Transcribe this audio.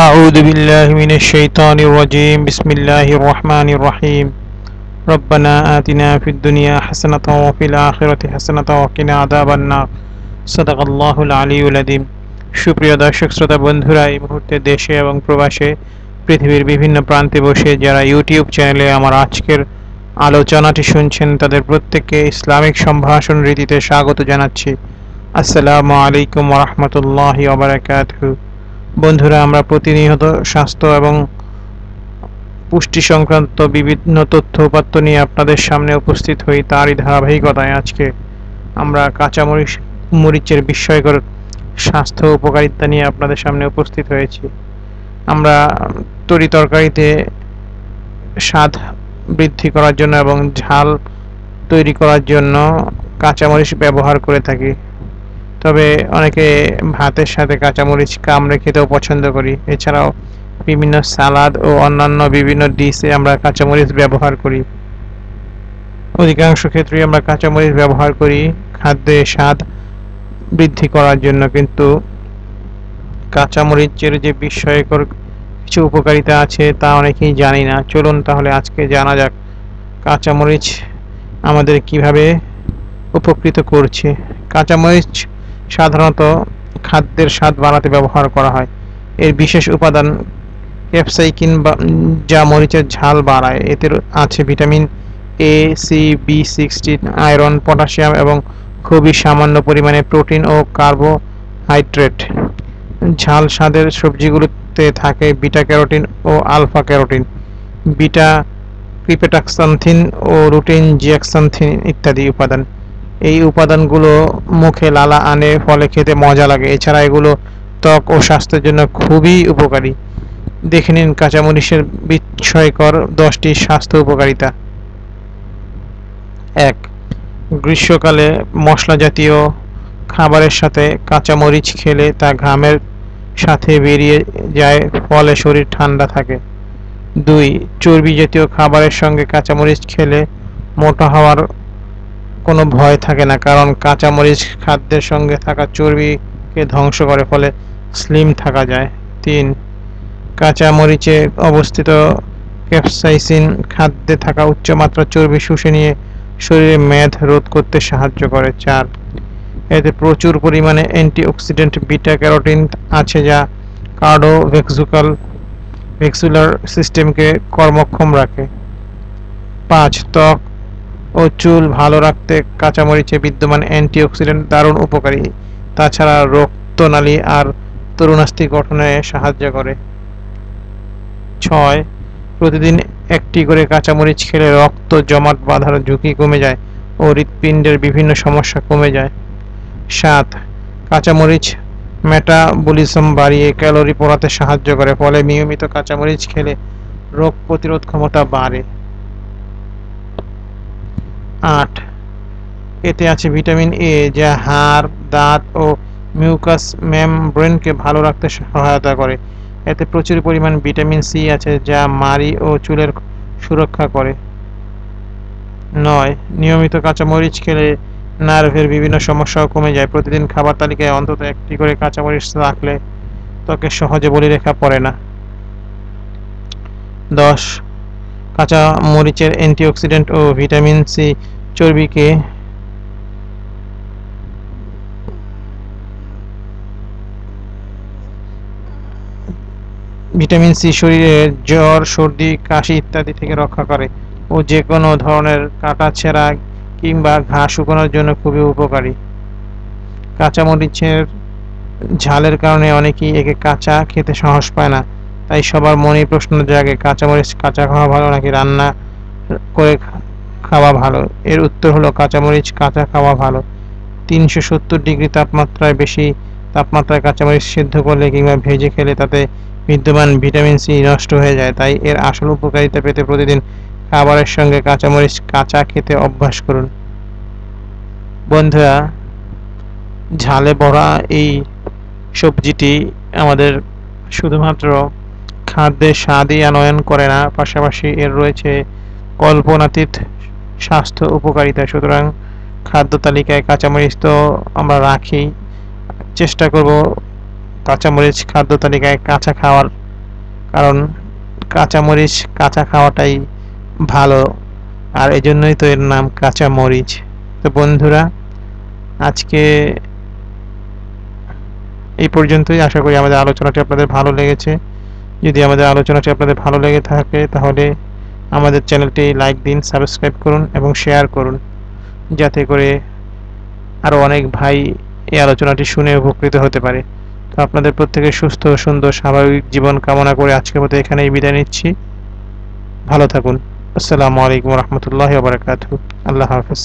أعوذ بالله من الشيطان الرجيم بسم الله الرحمن الرحيم ربنا آتنا في الدنيا حسنة وفي الآخرة حسنة وقنا عذاب النار صدق الله العلي العظيم সুপ্রিয় দর্শক শ্রোতা বন্ধুরা এই মুহূর্তে দেশে এবং প্রবাসে পৃথিবীর বিভিন্ন প্রান্তে বসে যারা ইউটিউব চ্যানেলে আমার আজকের আলোচনাটি শুনছেন তাদের প্রত্যেককে ইসলামিক সম্ভাষণ রীতিতে স্বাগত জানাচ্ছি আসসালামু আলাইকুম রহমতুল্লাহ ওবরাকাতহু বন্ধুরা, আমরা প্রতিনিয়ত স্বাস্থ্য এবং পুষ্টি সংক্রান্ত বিভিন্ন তথ্য উপাত্ত নিয়ে আপনাদের সামনে উপস্থিত হই তারই ধারাবাহিকতায় আজকে। আমরা কাঁচামরিচ, মরিচের বিস্ময়কর স্বাস্থ্য উপকারিতা নিয়ে আপনাদের সামনে উপস্থিত হয়েছি। আমরা তরি তরকারিতে স্বাদ বৃদ্ধি করার জন্য এবং ঝাল তৈরি করার জন্য কাঁচামরিচ ব্যবহার করে থাকি। তবে অনেকে ভাতের সাথে কাঁচামরিচ, কামড়ে খেতেও পছন্দ করি। এছাড়াও বিভিন্ন সালাদ ও অন্যান্য বিভিন্ন ডিশে আমরা কাঁচামরিচ ব্যবহার করি। অধিকাংশ ক্ষেত্রেই আমরা কাঁচামরিচ ব্যবহার করি। খাদ্যে স্বাদ বৃদ্ধি করার জন্য কিন্তু কাঁচামরিচের যে বিস্ময়কর কিছু উপকারিতা আছে তা অনেকেই জানি না। চলুন তাহলে আজকে জানা যাক কাঁচামরিচ আমাদের কীভাবে উপকৃত করছে। কাঁচামরিচ সাধারণত খাদ্যের স্বাদ বাড়াতে ব্যবহার করা হয়। এর বিশেষ উপাদান ক্যাপসাইকিন যা মরিচের ঝাল বাড়ায়। এতে আছে vitamin A C B sixteen iron potassium এবং খুবই সামান্য পরিমাণে প্রোটিন ও কার্বোহাইড্রেট ঝাল স্বাদের সবজিগুলোতে থাকে বিটা ক্যারোটিন ও আলফা ক্যারোটিন। বিটা ক্রিপেটাক্সান্থিন ও রুটিন জিয়াক্সান্থিন ইত্যাদি উপাদান। এই উপাদানগুলো মুখে লালা আনে, ফলে খেতে মজা লাগে। এছাড়া এগুলো ত্বক ও স্বাস্থ্যের জন্য খুবই উপকারী। দেখে নিন কাঁচামরিচের বিস্ময়কর দশটি স্বাস্থ্য উপকারিতা। এক, গ্রীষ্মকালে মশলা জাতীয় খাবারের সাথে কাঁচামরিচ খেলে তা ঘামের সাথে বেরিয়ে যায়, ফলে শরীর ঠান্ডা থাকে। দুই, চর্বি জাতীয় খাবারের সঙ্গে কাঁচামরিচ খেলে মোটা হওয়ার কোনো ভয় থাকে না, কারণ কাঁচামরিচ খাদ্যের সঙ্গে থাকা চর্বিকে ধ্বংস করে, ফলে স্লিম থাকা যায়। তিন, কাঁচামরিচে অবস্থিত ক্যাপসাইসিন খাদ্যে থাকা উচ্চমাত্রার চর্বি শুষে নিয়ে শরীরে মেদ রোধ করতে সাহায্য করে। চার, এতে প্রচুর পরিমাণে অ্যান্টিঅক্সিডেন্ট বিটা ক্যারোটিন আছে যা কার্ডোভেক্সুকাল ভেক্সুলার সিস্টেমকে কর্মক্ষম রাখে। পাঁচ, ত্বক ও চুল ভালো রাখতে কাঁচামরিচে বিদ্যমান অ্যান্টিঅক্সিডেন্ট দারুণ উপকারী। তাছাড়া রক্তনালী আর তরুণাস্থি গঠনে সাহায্য করে। ছয়, প্রতিদিন একটি করে কাঁচামরিচ খেলে রক্ত জমাট বাঁধার ঝুঁকি কমে যায় ও হৃৎপিণ্ডের বিভিন্ন সমস্যা কমে যায়। সাত, কাঁচামরিচ মেটাবলিজম বাড়িয়ে ক্যালোরি পোড়াতে সাহায্য করে, ফলে নিয়মিত কাঁচামরিচ খেলে রোগ প্রতিরোধ ক্ষমতা বাড়ে। আট। এতে আছে ভিটামিন এ যা হাড়, দাঁত ও মিউকাস মেমব্রেনকে ভালো রাখতে সহায়তা করে। এতে প্রচুর পরিমাণ ভিটামিন সি আছে, যা মাড়ি ও চুলের সুরক্ষা করে। নয়, নিয়মিত কাঁচামরিচ খেলে নার্ভের বিভিন্ন সমস্যাও কমে যায়। প্রতিদিন খাবার তালিকায় অন্তত একটি করে কাঁচামরিচ রাখলে ত্বকে সহজে বলিরেখা পড়ে না। দশ কাঁচা মরিচের অ্যান্টিঅক্সিডেন্ট ও ভিটামিন সি চর্বিকে ভিটামিন সি শরীরে জ্বর, সর্দি, কাশি ইত্যাদি থেকে রক্ষা করে ও যে কোনো ধরনের কাটা ছেঁড়া কিংবা ঘা শুকানোর জন্য খুবই উপকারী। কাঁচামরিচের ঝালের কারণে অনেকেই একে কাঁচা খেতে সাহস পায় না। তাই সবার মনে প্রশ্ন জাগে, কাঁচামরিচ কাঁচা খাওয়া ভালো নাকি রান্না করে খাওয়া ভালো? এর উত্তর হলো কাঁচামরিচ কাঁচা খাওয়া ভালো। তিনশো সত্তর ডিগ্রি তাপমাত্রায় বেশি তাপমাত্রায় কাঁচামরিচ সিদ্ধ করলে কিংবা ভেজে খেলে তাতে বিদ্যমান ভিটামিন সি নষ্ট হয়ে যায়। তাই এর আসল উপকারিতা পেতে প্রতিদিন খাবারের সঙ্গে কাঁচামরিচ কাঁচা খেতে অভ্যাস করুন। বন্ধুরা, ঝালে ভরা এই সবজিটি আমাদের শুধুমাত্র খাদ্যের স্বাদই আনয়ন করে না, পাশাপাশি এর রয়েছে কল্পনাতীত স্বাস্থ্য উপকারিতা। সুতরাং খাদ্য তালিকায় কাঁচামরিচ তো আমরা রাখি। চেষ্টা করব কাঁচামরিচ খাদ্য তালিকায় কাঁচা খাওয়ার, কারণ কাঁচামরিচ কাঁচা খাওয়াটাই ভালো, আর এজন্যই তো এর নাম কাঁচা মরিচ তো বন্ধুরা, আজকে এই পর্যন্তই। আশা করি আমাদের আলোচনাটি আপনাদের ভালো লেগেছে। যদি আমাদের আলোচনাটি আপনাদের ভালো লেগে থাকে, তাহলে আমাদের চ্যানেলটি লাইক দিন, সাবস্ক্রাইব করুন এবং শেয়ার করুন। যাতে করে আরও অনেক ভাই এই আলোচনাটি শুনে উপকৃত হতে পারে। তো আপনাদের প্রত্যেকে সুস্থ, সুন্দর, স্বাভাবিক জীবন কামনা করে আজকের মতো এখানেই বিদায় নিচ্ছি। ভালো থাকুন। আসসালামু আলাইকুম রহমতুল্লাহ বারকাতু আল্লাহ হাফেজ।